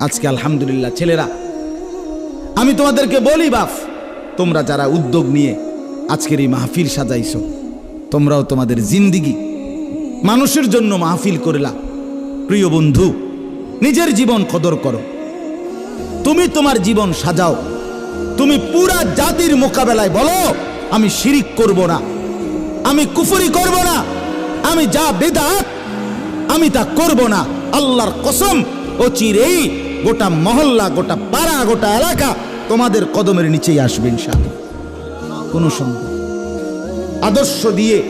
আজকে আলহামদুলিল্লাহ, ছেলেরা, আমি তোমাদেরকে বলি বাপ তোমরা যারা উদ্যোগ নিয়ে আজকের এই মাহফিল সাজাইছো, তোমরাও তোমাদের জিন্দিগি, মানুষের জন্য মাহফিল করলা। প্রিয় বন্ধু, নিজের জীবন কদর করো। তুমি তোমার জীবন সাজাও। তুমি পুরা জাতির মোকাবেলায় বলো, আমি শিরিক করব না। আমি কুফরি করব না। আমি যা বেদাত, আমি তা করব না। আল্লাহর কসম ও চিরেই গোটা মহল্লা, গোটা পাড়া, গোটা এলাকা তোমাদের কদমের নিচেই আসবে ইনশাআল্লাহ। কোনো সন্দেহ আদর্শ দিয়ে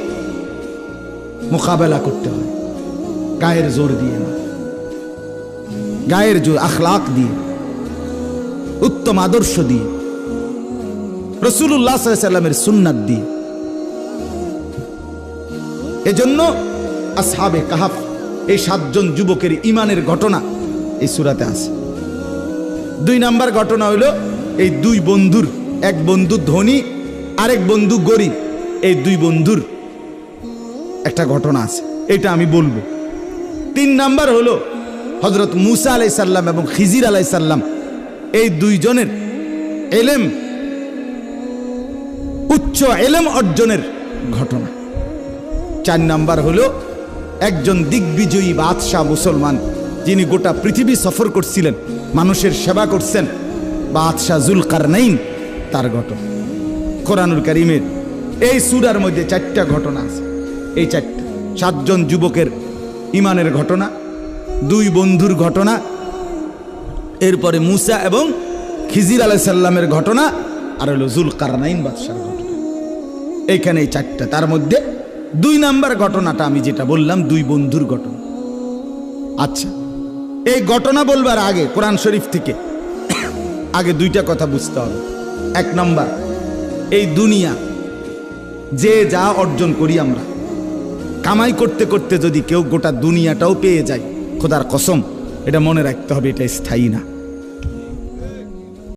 মোকাবেলা করতে হয়। গায়ের জোর দিয়ে না। গায়ের জোর আখলাক দিয়ে। উত্তম আদর্শ দিয়ে। রসুল্লাহ সাল্লামের সুন্নাত দিয়ে। এজন্য আসহাবে কাহাফ, এই সাতজন যুবকের ইমানের ঘটনা এই সুরাতে আছে। দুই নাম্বার ঘটনা হইল এই দুই বন্ধুর, এক বন্ধু ধনী, আরেক বন্ধু গরিব, এই দুই বন্ধুর একটা ঘটনা আছে, এটা আমি বলব। তিন নাম্বার হলো হজরত মুসা আলাই সাল্লাম এবং খিজির আলাই সাল্লাম এই দুইজনের এলেম, উচ্চ এলেম অর্জনের ঘটনা। চার নাম্বার হলো একজন দিগ্বিজয়ী বাদশাহ মুসলমান যিনি গোটা পৃথিবী সফর করছিলেন, মানুষের সেবা করছেন, বাদশাহ জুলকার নাইন তার ঘটনা কোরআনুল করিমের এই সুরার মধ্যে চারটা ঘটনা আছে। এই চারটা। সাতজন যুবকের ইমানের ঘটনা, দুই বন্ধুর ঘটনা, এরপরে মুসা এবং খিজির আলাই সাল্লামের ঘটনা, আর হলো জুলকার নাইন বাদশার ঘটনা। এইখানে এই চারটা। তার মধ্যে দুই নাম্বার ঘটনাটা আমি যেটা বললাম, দুই বন্ধুর ঘটনা। আচ্ছা। এই ঘটনা বলবার আগে কোরআন শরীফ থেকে আগে দুইটা কথা বুঝতে হবে। এক নম্বর, এই দুনিয়া যে যা অর্জন করি আমরা, কামাই করতে করতে যদি কেউ গোটা দুনিয়াটাও পেয়ে যায়, খোদার কসম, এটা মনে রাখতে হবে এটা স্থায়ী না।